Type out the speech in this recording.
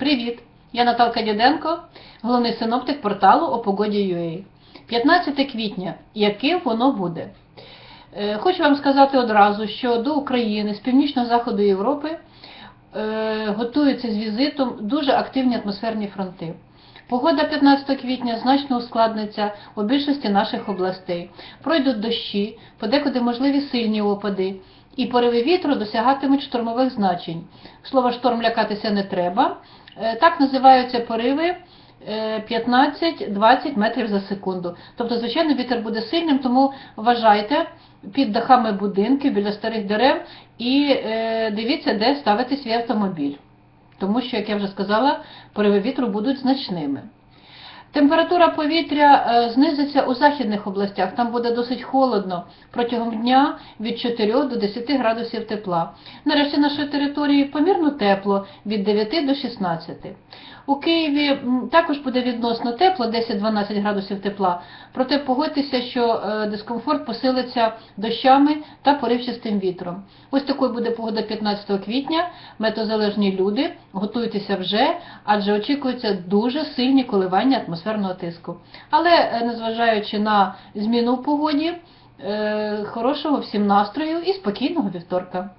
Привіт! Я Наталка Діденко, головний синоптик порталу о погоді.ua. 15 квітня. Яке воно буде? Е, Хочу вам сказати одразу, що до України з північного заходу Європи е, готуються з візитом дуже активні атмосферні фронти. Погода 15 квітня значно ускладниться у більшості наших областей. Пройдуть дощі, подекуди можливі сильні опади, і пориви вітру досягатимуть штормових значень. Слово шторм лякатися не треба. Е, Так називаються пориви е, 15-20 метрів за секунду. Тобто, звичайно, вітер буде сильним, тому вважайте під дахами будинків, біля старих дерев і е, дивіться, де ставити свій автомобіль. Тому що, як я вже сказала, пориви вітру будуть значними. Температура повітря е, знизиться у західних областях, там буде досить холодно протягом дня від 4 до 10 градусів тепла. Нарешті нашої території помірно тепло від 9 до 16. У Києві також буде відносно тепло, 10-12 градусів тепла, проте погодьтеся, що е, дискомфорт посилиться дощами та поривчастим вітром. Ось такою буде погода 15 квітня. Метеозалежні люди, готуйтеся вже, адже очікуються дуже сильні коливання атмосферного тиску. Але е, незважаючи на зміну в погоді, е, хорошого всім настрою і спокійного вівторка.